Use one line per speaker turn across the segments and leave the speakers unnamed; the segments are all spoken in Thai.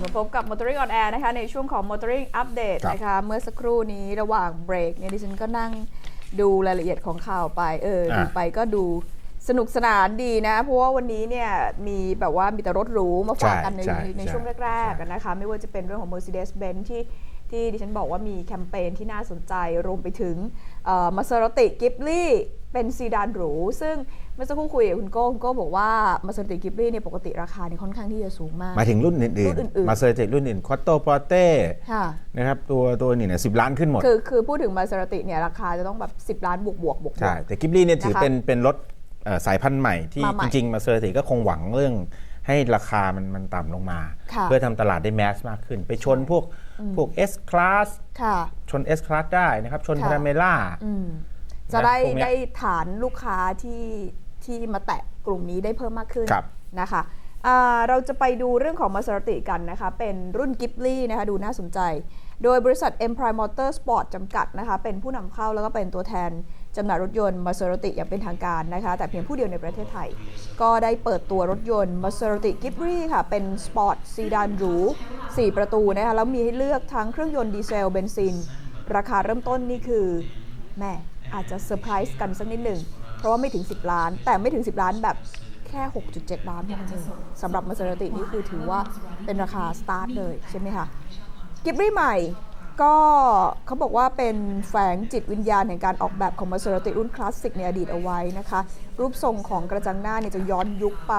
กลับมาพบกับ Motoring on Air นะคะในช่วงของ Motoring Update
ครับ
นะคะเมื่อสักครู่นี้ระหว่างเบรกเนี่ยดิฉันก็นั่งดูรายละเอียดของข่าวไปเออดูไปก็ดูสนุกสนานดีนะ เพราะว่าวันนี้เนี่ยมีแบบว่ามีแต่รถหรูมาฝากกันใน
ใช่ใช่
ในช่วง
ใช่
แรกๆนะคะไม่ว่าจะเป็นเรื่องของ Mercedes-Benz ที่ที่ดิฉันบอกว่ามีแคมเปญที่น่าสนใจรวมไปถึงมาเซอร์ติกิฟลี่ เป็นซีดานหรู ซึ่งเมื่อสักครู่คุยกับคุณโก้คุณโก้บอกว่ามาเซอร์ติกิฟลี่เนี่ยปกติราคาเนี่ยค่อนข้างที่จะสูงมาก
หมายถึงรุ่น
รุ่
อื่น
นอื่นๆ
ๆมาเซอร์เจรุ่นอื่นคอตโตปอเต้
ค่ะ
นะครับตัวตัวนี่เนี่ยสิล้านขึ้นหมด
คือคือพูดถึงมาเซราติเนี่ยราคาจะต้องแบบ 10 ล้านบวกบวกบวก
ใช่แต่กิบลี่เนี่ยถือ
นะคะ
เป็นเป็นรถเอ่อสายพันธุ์ใหม่ที่
มาใหม่
จริงๆมาเซอร์เจก็คงหวังเรื่องให้ราคามันมันต่ำลงมา
ค่ะ
เพื่อทำตลาดได้แมสมากขึ้น ไปชนพวกพวก S Class
ค่ะ
ชน S Class ได้นะครับชน
ค่ะ
พาราเมล่า
อืม จะได้
พวกเนี้ย
ได้ฐานลูกค้าที่ที่มาแตะกลุ่มนี้ได้เพิ่มมากขึ้น
ครับ
นะคะอ่าเราจะไปดูเรื่องของมาเซราติกันนะคะ เป็นรุ่นกิฟลี่นะคะดูน่าสนใจ โดยบริษัท Empire Motor Sport จำกัดนะคะ เป็นผู้นำเข้าแล้วก็เป็นตัวแทนจำหน่ายรถยนต์มาเซราติอย่างเป็นทางการนะคะ แต่เพียงผู้เดียวในประเทศไทย ก็ได้เปิดตัวรถยนต์ Maserati g i b r i ค่ะ เป็นสปอร์ตซีดานหรู 4 ประตูนะคะ แล้วมีให้เลือกทั้งเครื่องยนต์ดีเซลเบนซิน ราคาเริ่มต้นนี่คือแม่ อาจจะเซอร์ไพรส์กันสักนิดหนึ่ง เพราะว่าไม่ถึง 10 ล้าน แต่ไม่ถึง 10 ล้านแบบแค่ 6.7 ล้านเท่านั้นเองสำหรับมาเซราตินี่คือถือว่าเป็นราคาสตาร์ทเลยใช่ไหมคะกิบรี่ใหม่ก็เขาบอกว่าเป็นแฝงจิตวิญญาณแห่งการออกแบบของมาเซราติรุ่นคลาสสิกในอดีตเอาไว้นะคะ รูปทรงของกระจังหน้าเนี่ยจะย้อนยุคไป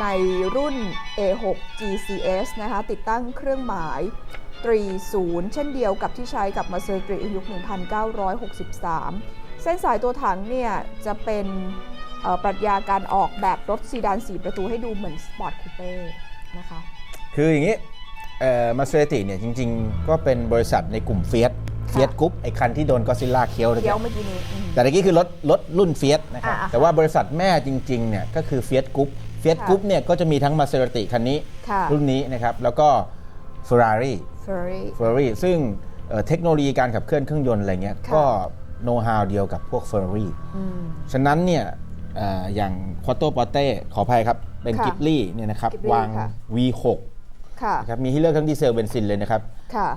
ในรุ่น A6 GCS นะคะติดตั้งเครื่องหมาย 30เช่นเดียวกับที่ใช้กับมาเซอร์ตรียุค 1963 เส้นสายตัวถังเนี่ยจะเป็นเอ่อปรัชญาการออกแบบรถซีดาน 4 ประตูให้ดูเหมือนสปอร์ตคูเป้นะคะ
คืออย่างนี้มาเซอร์ติเนี่ยจริง ๆ ก็เป็นบริษัทในกลุ่มเฟียสเฟียสกรุ๊ปไอ้คันที่โดนก็ซิล่าเคี้ยวเลย
เคี้ยวเมื่อกี้นี้อืม
แต่ตะกี้คือรถรถรุ่นเฟียสนะครับ
อ่าๆ
แต่ว่าบริษัทแม่จริงๆเนี่ยก็คือเฟียสกรุ๊ปเฟียส
ค่ะ
กรุ๊ปเนี่ยก็จะมีทั้งมาเซราติคันนี้
ค่ะ
รุ่นนี้นะครับแล้วก็ Ferrari
Ferrari
Ferrari ซึ่งเอ่อเทคโนโลยีการขับเคลื่อนเครื่องยนต์อะไรเงี้ย
ค่ะ
ก็โน้ตฮาวเดียวกับพวก Ferrari
อืม
ฉะนั้นเนี่ยเอ่ออย่าง Quattro Porte ขออภัยครับ เป็น
ค่ะ
กิบลี่เนี่ยนะครับ
Ghibli
วาง
ค่ะ
V6
ค่ะ
นะครับมีให้เลือกทั้งดีเซลเบนซินเลยนะครับ
ค่ะ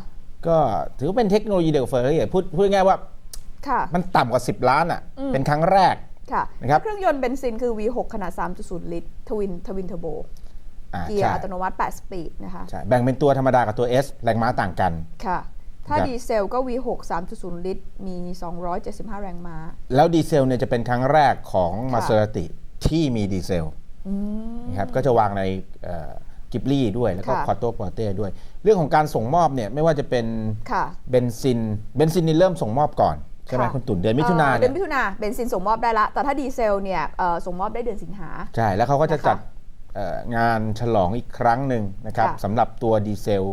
ก็ถือว่าเป็นเทคโนโลยีเดียวกับ Ferrari อะพูดพูดง่ายๆว่า
ค่ะ
มันต่ำกว่า 10 ล้านอะ
อืม
เป็นครั้งแรก
ค่ะ
นะครับ
เครื่องยนต์เบนซินคือ V6 ขนาด 3.0 ลิตร ทวิน ทวินเทอร์โบ
อ่า
เกีย
ใช่
ร์อัตโนมัติ 8 สปีดนะคะ
ใช่แบ่งเป็นตัวธรรมดากับตัว S แรงม้าต่างกัน
ค่ะ ถ้า
ครับ
ดีเซลก็ V6 3.0 ลิตร มี 275 แรงม้า
แล้วดีเซลเนี่ยจะเป็นครั้งแรกของ
ค่ะ
มาเซราติที่มีดีเซล
อืม
นะครับก็จะวางในกิบลี่ด้วยแล้วก็
ค่ะ
ควอโตปอเต้ด้วย เรื่องของการส่งมอบเนี่ยไม่ว่าจะเป็น
ค่ะ
เบนซินเบนซินนี่เริ่มส่งมอบก่อน ใช่ไหม
ค่ะ
คุณตุ่นเดือนมิถุนา
เอ่อเดื
เนี่
อยนมิถุนาเบนซินส่งมอบได้ละ แต่ถ้าดีเซลเนี่ยเอ่อส่งมอบได้เดือนสิงหา
ใช่แล้วเขาก็จะ
นะคะ
จัดเอ่อ งานฉลองอีกครั้งหนึ่งนะครับ
ค่ะ
สำหรับตัวดีเซล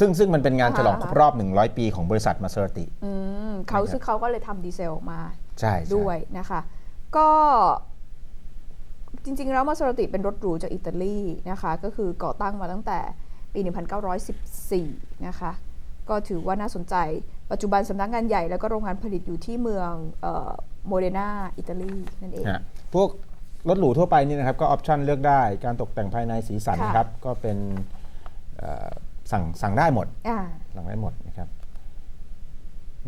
ซึ่งซึ่งมันเป็นงาน
อ่า
ฉลองครบรอบ 100 ปีของบริษัทมาเซราติ
อืมเขา
นะครับ
ซึ่งเขาก็เลยทำดีเซลออกมา
ใช่ใช่
ด้วยนะคะ ก็จริง ๆ แล้วมาเซราติเป็นรถหรูจากอิตาลีนะคะ ก็คือก่อตั้งมาตั้งแต่ปี 1914 นะคะ ก็ถือว่าน่าสนใจ ปัจจุบันสำนักงานใหญ่แล้วก็โรงงานผลิตอยู่ที่เมืองโมเดนาอิตาลีนั่นเอง
ฮะพวก รถหรูทั่วไปนี่นะครับก็ออปชันเลือกได้การตกแต่งภายในสีสัน
ค่ะ
นะครับ ก็เป็นเอ่อสั่งสั่งได้หมด
อ่า
สั่งได้หมดนะครับ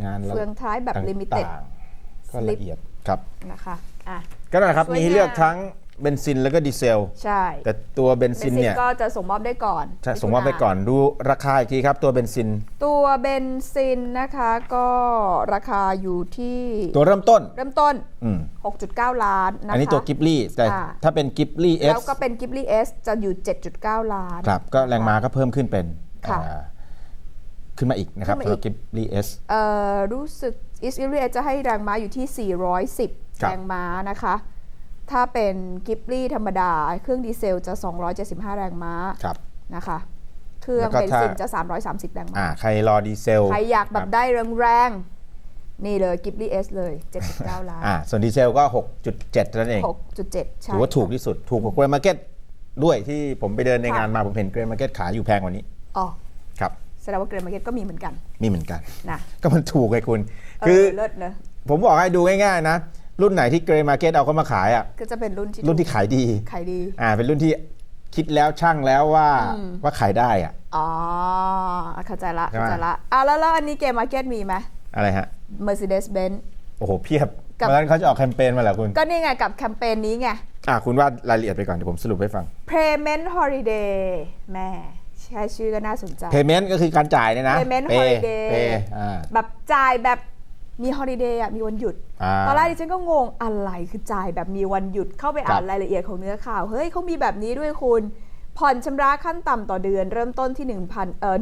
งานละ
เฟืองท้ายแบบลิมิเต็ด
ต่างๆก็ละเอียดครับ
นะคะอะ
ก็นั่นแหละครับ
สวย
มีให้เลือก
งาม
ทั้ง เบนซินแล้วก็ดีเซล
ใช่
แต่ตัวเบน
เบ
ซิ
น
น
ซิน
เนี่ย
ก็จะส่งมอบได้ก่อน
จะส่งมอบไปก่อนดูราคาอีกทีครับตัวเบนซิน
ตัวเบนซินนะคะก็ราคาอยู่ที่
ตัวเริ่มต้น
เริ่มต้น
อืม
6.9 ล้านนะคะ
อันนี้ตัวกิฟลี่แต่
ค่ะ
ถ้าเป็นกิฟลี่เอส
แล้วก็เป็นกิฟลี่เอสจะอยู่ 7.9 ล้าน
ครับก็แรงม้าก็เพิ่มขึ้นเป็น
ค่ะ
อ่าขึ้นมาอีกนะครับ
ขึ้นมาอีก
สำหรับกิฟลี่เอส
เอ่อรู้สึกอิสกิฟลี่จะให้แรงม้าอยู่ที่ 410
ครับ
แรงม้านะคะ ถ้าเป็นกิฟลี่ธรรมดา เครื่องดีเซลจะ 275 แรงม้า
ครับ
นะคะเครื่อง
แล้วก็
เบนซิน
ถ้า
จะ 330 แรงม้า
อ่าใครรอดีเซล
ใครอยากแบบ
ค
ได้แรงๆ นี่เลยกิฟลี่เอสเลย 7.9 ล้าน
อ่าส่วนดีเซลก็ 6.7 นั่นเอง
6.7 ใช่
ถือว่าถูกที่สุดถูกกว่าเกรย์มาร์เก็ตด้วยที่ผมไปเดินใน
ค่ะ
งานมาผมเห็นเกรย์มาร์เก็ตขายอยู่แพงกว่านี้
อ๋อ
ครับ
แสดงว่าเกรนมาร์เก็ตก็มีเหมือนกัน
มีเหมือนกัน
นะ
ก็มันถูกไงคุณ
เอ
คือ
อเลิศเนอะ
ผมบอกให้ดูง่ายๆนะ รุ่นไหนที่เกรย์มาร์เก็ตเอาเข้ามาขายอะ
ก็จะเป็นรุ่นที่
รุ่นที่ขายดี
ขายดี
อ่าเป็นรุ่นที่คิดแล้วช่างแล้วว่า
อืม
ว่าขายได้อะ
อ๋อเข้าใจละ
ใช่ไหม
เข้าใจละอะแล้วแล้วอันนี้เกมมาร์เก็ตมีไหม
อะไรฮะ
Mercedes-Benz
โอ้โหเพียบ
กับ
เพราะฉะนั้นเขาจะออกแคมเปญมาแล้วคุณ
ก็นี่ไงกับแคมเปญนี้ไง
อะคุณว่ารายละเอียดไปก่อนเดี๋ยวผมสรุปให้ฟัง
Payment Holiday แม่แค่ชื่อก็น่าสนใจ
payment ก็คือการจ่ายเนี่ยนะ
Payment
Pay
holiday
Pay อ่า
แบบจ่ายแบบ มีฮอลิเดย์อะมีวันหยุด
อ่า
ตอนแรกดิฉันก็งงอะไรคือจ่ายแบบมีวันหยุดเข้าไปอ่าน
ครับ
รายละเอียดของเนื้อข่าว เฮ้ยเขามีแบบนี้ด้วยคุณ ผ่อนชำระขั้นต่ำต่อเดือน เริ่มต้นที่1,000เอ่อ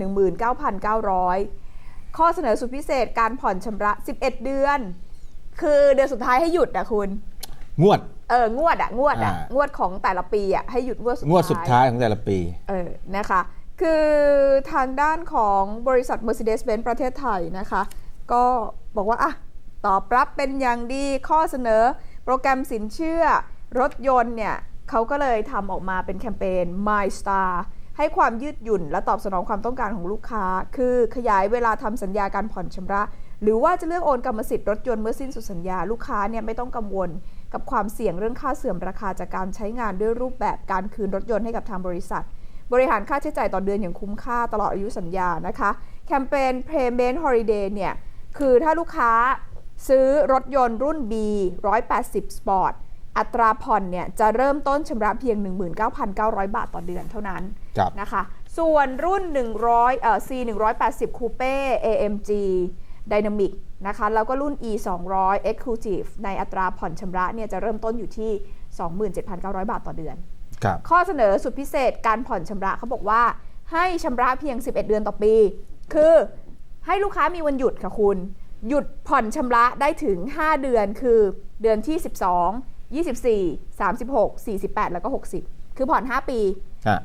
19,900 ข้อเสนอสุดพิเศษการผ่อนชำระ 11 เดือน คือเดือนสุดท้ายให้หยุดอะคุณ
งวด
เอองวดอะงวดอะ
อ่าง
วดของแต่ละปีอะให้หยุดงวดสุด
งวดสุดท้ายของแต่ละปี
เออนะคะ คือทางด้านของบริษัท Mercedes-Benz ประเทศไทยนะคะ ก็บอกว่าอะตอบรับเป็นอย่างดีข้อเสนอ โปรแกรมสินเชื่อรถยนต์เนี่ยเขาก็เลยทำออกมาเป็นแคมเปญ My Star ให้ความยืดหยุ่นและตอบสนองความต้องการของลูกค้า คือขยายเวลาทำสัญญาการผ่อนชำระ หรือว่าจะเลือกโอนกรรมสิทธิ์รถยนต์เมื่อสิ้นสุดสัญญาลูกค้าเนี่ยไม่ต้องกังวลกับความเสี่ยงเรื่องค่าเสื่อมราคาจากการใช้งานด้วยรูปแบบการคืนรถยนต์ให้กับทางบริษัท บริหารค่าใช้จ่ายต่อเดือนอย่างคุ้มค่าตลอดอายุสัญญานะคะ แคมเปญ Payment Holiday เนี่ย คือถ้าลูกค้าซื้อรถยนต์รุ่น B 180 Sport อัตราผ่อนเนี่ยจะเริ่มต้นชำระเพียง 19,900 บาทต่อเดือนเท่านั้น
ครับ
นะคะ ส่วนรุ่น 100เอ่อ C 180 Coupe AMG Dynamic นะคะแล้วก็รุ่น E 200 Exclusive ในอัตราผ่อนชำระเนี่ยจะเริ่มต้นอยู่ที่ 27,900 บาทต่อเดือน
ครับ
ข้อเสนอสุดพิเศษการผ่อนชำระเขาบอกว่าให้ชำระเพียง 11 เดือนต่อปี คือ ให้ลูกค้ามีวันหยุดค่ะคุณ หยุดผ่อนชำระได้ถึง 5 เดือนคือเดือนที่ 12 24 36 48 แล้วก็ 60 คือผ่อน 5 ปี
ฮะ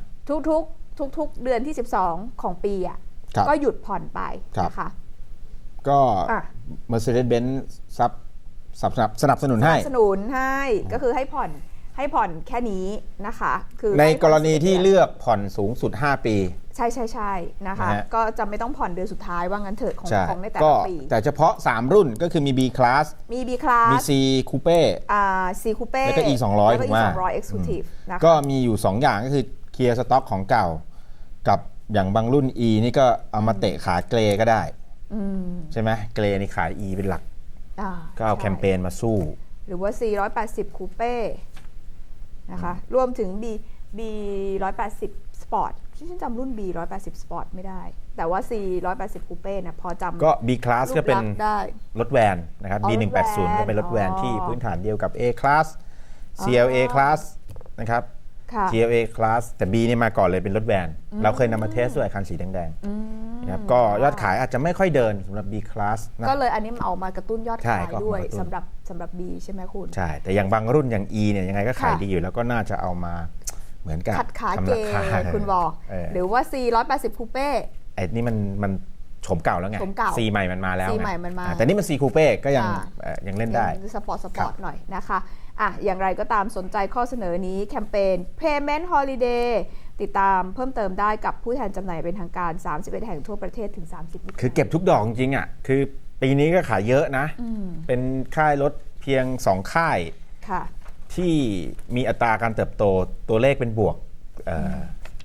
ทุกๆทุกๆเดือนที่ 12 ของปีอะ
ครับ
ก็หยุดผ่อนไป
ครับ
นะคะ
ก็
อะ
Mercedes-Benz ซับสนับสนับสนุน
ส
ให้
นับสนุนให้ก็คือให้ผ่อนให้ผ่อนแค่นี้นะคะ คือ
ใน
ให้ผ่
ก
อน
รณี
11
ที่
ดือน
เลือกผ่อนสูงสุด 5 ปี
ใช่ใช่ใช่นะคะ
นะฮะ
ก็จะไม่ต้องผ่อนเดือนสุดท้ายว่างั้นเถอะของ
ใช่
ของในแต่
ก็
ละปี
แต่เฉพาะ 3 รุ่นก็คือมี B Class
มี B class
มี C Coupe
อ่า C coupe
แล้วก็ E 200
แล้วก็
ถู
E
กไหม
200 exclusive นะคะ
ก็มีอยู่ 2 อย่างก็คือเคลียร์สต็อกของเก่า กับอย่างบางรุ่น E นี่ก็เอามาเตะขาเกรก็ได้
อืม
ใช่ไหมเกรนี่ขาย E เป็นหลัก
อ่า
ก็เอา
ใช่
แคมเปญมาสู้
หรือว่า C 180 coupe นะคะ รวมถึง B B 180 sport ฉันจำรุ่น B 180 sport ไม่ได้ แต่ว่า C 180 coupe เนี่ยพอจำ
ก็ B Class
รู
ก็
ป
เป็น
ลักษณ์ได้
รถแวนนะครับ
อ๋อ
B 1 8 0ก็เป็นรถแวน
อ๋อ
ที่พื้นฐานเดียวกับ A Class CLA Class นะครับ
ค่ะ
GLA Class แต่ B นี่มาก่อนเลยเป็นรถแวน เราเคยนำมาเทสด้วยคันสีแดง
อืม
ๆนะครับก็ยอดขายอาจจะไม่ค่อยเดินสำหรับ B Class นะ
ก็เลยอันนี้มันเอามากระตุ้นยอด
ใช่
ขาย
ก็เอามา
ด้วย
กระตุ้น
สำหรับสำหรับ B ใช่ไหมคุณ
ใช่ แต่อย่างบางรุ่นอย่าง E เนี่ยยังไงก็ขาย
ค่ะ
ดีอยู่แล้วก็น่าจะเอามา เหมือนกับ
ขัดขา
ทำ
เก
ราคา
คุณบอก
เออ
หรือว่า C 180 coupe
ไอ้นี่มันมันโฉมเก่าแล้วไง
โฉมเก่า
C ใหม่มันมาแล้ว
C
ไง
ใหม่มันมา
อ่แต่นี่มัน C Coupe ก็ยัง
ค่ะ
เอ่อยังเล่นได้
สปอร์ตสป
ครั
อร์ต
บ
หน่อยนะคะอะอย่างไรก็ตามสนใจข้อเสนอนี้แคมเปญ Payment Holiday ติดตามเพิ่มเติมได้กับผู้แทนจำหน่ายเป็นทางการ 31 แห่งทั่วประเทศถึง 30มิถุนายน
คือเก็บทุกดอกจริงๆอะ คือปีนี้ก็ขายเยอะนะ
อืม
เป็นค่ายรถเพียง 2 ค่าย
ค่ะ
ที่มีอัตราการเติบโตตัวเลขเป็นบวกเออ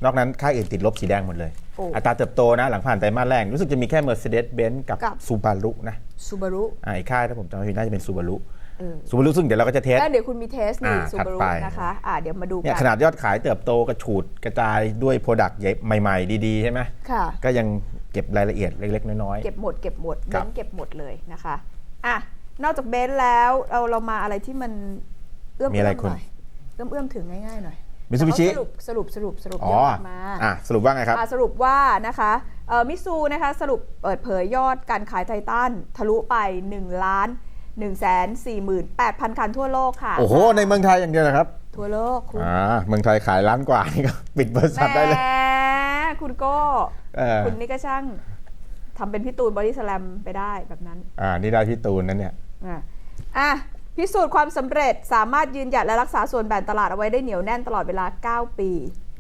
นอกนั้นค่ายอื่นติดลบสีแดงหมดเลย
โอ้
อัตราเติบโตนะหลังผ่านไตรมาสแรก รู้สึกจะมีแค่ Mercedes-Benz กับ
กับ
Subaru นะ
ซูบารุ
อ่าอีกค่ายถ้าผมจำไม่ผิดน่าจะเป็น Subaru
เออ
Subaru ซึ่งเดี๋ยวเราก็จะเทส
แล้วเดี๋ยวคุณมีเทสนี่
อ่า
ซู
ถัด
บารุ
ไป
นะคะอะเดี๋ยวมาดู
เนี่ย
กั
ขนาดยอดขายเติบโตกระฉูดกระจายด้วยโปรดักต์ใหม่ ๆ ดี ๆ ใช่ไหม
ค่ะ
ก็ยังเก็บรายละเอียดเล็ก ๆ น้อย
เก็บหมดเก็บหมด
ครั
เบ้
บ
นเก็บหมดเลยนะคะอะนอกจากเบนซ์แล้วเราเรามาอะไรที่มัน เอื้อม
มีอะไร
ๆ
คุณ
หน่อยเอื้อมเอื้อมๆถึงง่ายๆหน่อย
มิซูบิชิ
แล้วเขาสรุปสรุปสรุปสรุป
อ๋
ย
อ
อดมา
อะสรุปว่าไงครับ
อะสรุปว่านะคะมิซูนะคะสรุปเปิดเผยยอดการขายไททันทะลุไป1ล้าน1 4 8 0 0 0 คันทั่วโลกค่ะ
โอ้โห ในเมืองไทยอย่างเดียวนะครับ
ทั่วโลกคุณ
อ่าเมืองไทยขายล้านกว่านี่ก็ ปิดบริษัทได้เลย
แหมคุณโก้
เออ
คุณนี่ก็ช่างทำเป็นพี่ตูนบอดี้สแลมไปได้แบบนั้น
อ่านี่ได้พี่ตูนนั่นเนี่ย
อะอะ พิสูจน์ความสำเร็จสามารถยืนหยัดและรักษาส่วนแบ่งตลาดเอาไว้ได้เหนียวแน่นตลอดเวลา 9 ปี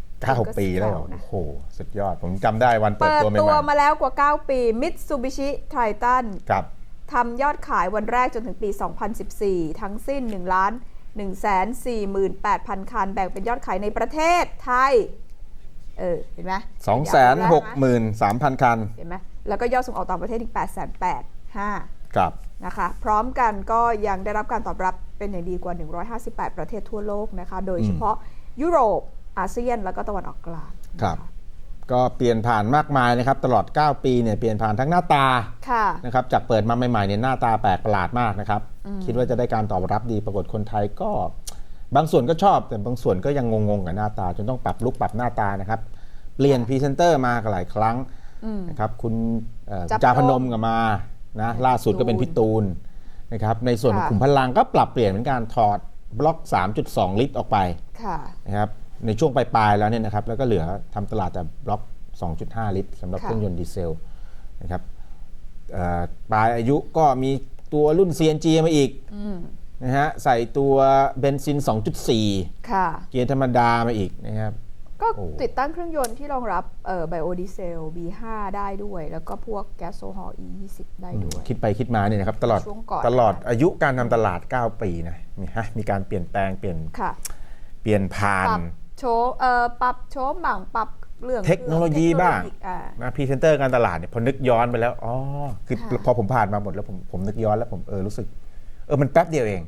9ปีแล้วเหรอ
นะ
โอ้โห สุดยอด ผมจำได้วันเปิด
เปิด
ตัวให
ตัว
ม่
มาแล้วกว่า 9 ปี Mitsubishi Triton
ๆครับ
ทำยอดขายวันแรกจนถึงปี 2014 ทั้งสิ้น1ล้าน148,000 คัน แบ่งเป็นยอดขายในประเทศไทย เออ เห็นไหม
263,000 คัน
เห็นไหมแล้วก็ยอดส่งออกต่างประเทศอีก 885
ครับ
นะคะพร้อมกันก็ยังได้รับการตอบรับเป็นอย่างดีกว่า 158 ประเทศทั่วโลกนะคะ โดยเฉพาะยุโรปอาเซียน แล้วก็ตะวันออกกลาง
ครับก็เปลี่ยนผ่านมากมายนะครับตลอด 9 ปีเนี่ยเปลี่ยนผ่านทั้งหน้าตา
ค่ะ
นะครับจากเปิดมาใหม่ๆเนี่ยหน้าตาแปลกประหลาดมากนะครับ คิดว่าจะได้การตอบรับดีปรากฏคนไทยก็ บางส่วนก็ชอบ แต่บางส่วนก็ยังงงๆกับหน้าตา จนต้องปรับลุกปรับหน้าตานะครับ เปลี่ยนพรีเซนเตอร์มาหลายครั้งนะครับคุณเอ่อ
จับ
จาพนม
ลง
กับมา นะล่าสุดก็เป็นพี่ตูนนะครับในส่วนของ
ค่ะ
ขุมพลังก็ปรับเปลี่ยนเหมือนกันถอดบล็อก 3.2 ลิตรออกไป
ค่ะ
นะครับในช่วงปลายๆแล้วเนี่ยนะครับแล้วก็เหลือทำตลาดแต่บล็อก 2.5 ลิตรสำหรับ
ค่ะ
เครื่องยนต์ดีเซลนะครับเอ่อปลายอายุก็มีตัวรุ่น CNG มาอีกนะฮะใส่ตัวเบนซิน 2.4
ค่ะ
เกียร์ธรรมดามาอีกนะครับ
ก็
โอ้
ติดตั้งเครื่องยนต์ที่รองรับเอ่อไบโอดีเซล B5 ได้ด้วย แล้วก็พวกแก๊สโซฮอล์ E20 ได้ด้วย
คิดไปคิดมาเนี่ยนะครับ ตลอด
ช่วงก่อน
ตลอดอายุการทำตลาด 9 ปีนะมีฮะมีการเปลี่ยนแปลงเปลี่ยน
ค่ะ
เปลี่ยนผ่า
ป
น
รับโชว์เอ่อปรับโชว์หมั่งปรับเรื่อง
เทคโนโลยีบ้าง
เทคโนโลยีอ่า
นะพรีเซนเตอร์การตลาดเนี่ยพอนึกย้อนไปแล้วอ๋อคือ
ค่ะ
พอผมผ่านมาหมดแล้วผมผมนึกย้อนแล้วผมเออรู้สึกเออมันแป๊บเดียวเอง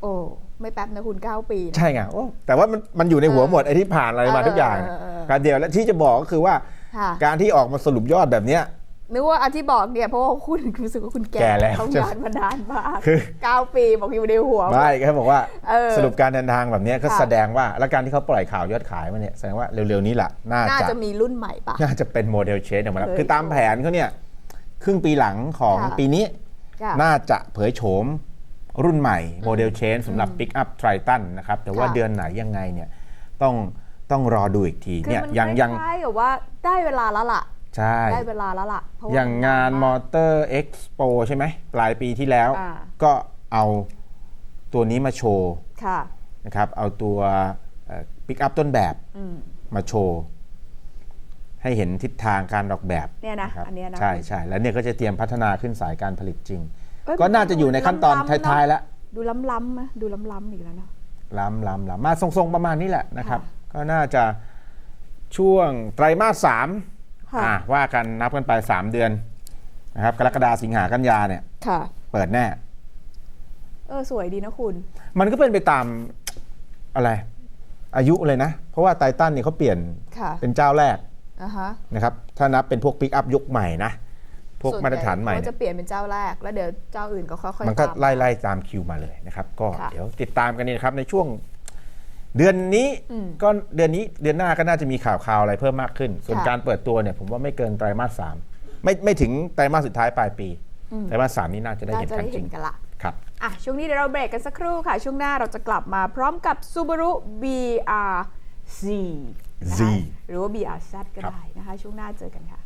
โอ้ไม่แป๊บนะคุณ 9 ปีนะ
ใช่ไงโอ้แต่ว่ามันมันอยู่ในหัวหมดไอ้ที่ผ่านอะไรมา
เออ
ทุกอย่าง
เออเออ
การเดียวและที่จะบอกก็คือว่า
ค่ะ
การที่ออกมาสรุปยอดแบบเนี้ย
นึกว่าอันที่บอกเนี่ยเพราะว่าคุณรู้สึกว่าคุณแก่
แก่แล้ว
ต้อง
จะ
งานมานานมาก
คือ
เก้าปีบอกอยู่ในหัว
ไม่แค่บอกว่า
เออ
สรุปการเดินทางแบบเนี้ยก็
ค่ะ
แสดงว่าและการที่เขาปล่อยข่าวยอดขายมาเนี่ยแสดงว่าเร็วๆนี้แหละน่า
น่า
จะ
จะมีรุ่นใหม่ปะ
น่าจะเป็นโมเดลเชนออกมาแล้ว
เผย
คือตามแผนเขาเนี่ยครึ่งปีหลังของ
ค่ะ
ปีนี้
ค่ะ
น่าจะเผยโฉม รุ่นใหม่โมเดลเชนสำหรับ Pick Up Triton นะครับแต่ว่า
ค่ะ
เดือนไหนยังไงเนี่ยต้องต้องรอดูอีกที
คือ
เนี่ย
มัน
ยังยัง
คล้ายๆกับว่าได้เวลาแล้วล่ะ
ใช่
ได้เวลาแล้วล่ะเพระว่
อย่างงาน
มั
มอเตอร์เอ็กซ์โปใช่ไหมปลายปีที่แล้ว
อ่า
ก็เอาตัวนี้มาโชว์
ค่ะ
นะครับเอาตัวปิกอัพต้นแบบ
อืม
มาโชว์ ให้เห็นทิศทางการออกแบบ
เนี่ยนะ
ครับ
อันเนี้ยนะ
ใช่ใช่แล้วเนี่ยก็จะเตรียมพัฒนาขึ้นสายการผลิตจริง
เอ้ย
ก็น่าจะอยู่ในขั้นตอน
ล้ำๆเนอะ
ท้ายๆแล้ว
ดูล้ำๆนะดูล้ำๆอีกแล้วเนาะ
ล้ำล้ำล้ำมาทรงๆประมาณนี้แหละนะครับ
ค่ะ
ก็น่าจะช่วงไตรมาสสาม
ค่ะ
อะว่ากันนับกันไป 3 เดือนนะครับ กรกฎาสิงหากันยาเนี่ย
ค่ะ
เปิดแน่
เออ สวยดีนะคุณ
มันก็เป็นไปตามอะไร อายุเลยนะ เพราะว่าไททันเนี่ยเขาเปลี่ยน
ค่ะ
เป็นเจ้าแรก
อะฮะ
นะครับ ถ้านับเป็นพวกปิกอัพยุคใหม่นะ พวก
ส่วน
มาตรฐานใหม่
เขา
เนี่ย
จะเปลี่ยนเป็นเจ้าแรก แล้วเดี๋ยวเจ้าอื่นก็ค่อยๆ
มันก็
ตาม
ไล่ไล่ตามคิวมาเลยนะครับ ก็
ค่ะ
เดี๋ยวติดตามกันนี่นะครับในช่วง เดือนนี้
อืม
ก็เดือนนี้เดือนหน้าก็น่าจะมีข่าวข่าวอะไรเพิ่มมากขึ้น ส่วน
ค่ะ
การเปิดตัวเนี่ย ผมว่าไม่เกินไตรมาสสามไม่ไม่ถึงไตรมาสสุดท้ายปลายปีไตรมาสสามนี้น่าจะได้
น่า
เห็น
จะ
กัน
ได้
จริ
เห็
ง
นกันละ
ครับ
อะช่วงนี้เดี๋ยวเราเบรกกันสักครู่ค่ะ ช่วงหน้าเราจะกลับมาพร้อมกับ Subaru BRZ นะคะ
Z
หรือว่า BRZ ก็
ครับ
ได้นะคะ ช่วงหน้าเจอกันค่ะ